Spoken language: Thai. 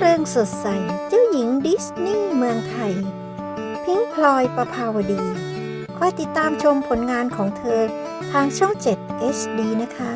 เริงสดใส เจ้าหญิงดิสนีย์เมืองไทย พิงพลอยประภาวดี คอยติดตามชมผลงานของเธอทางช่อง 7 HD นะคะ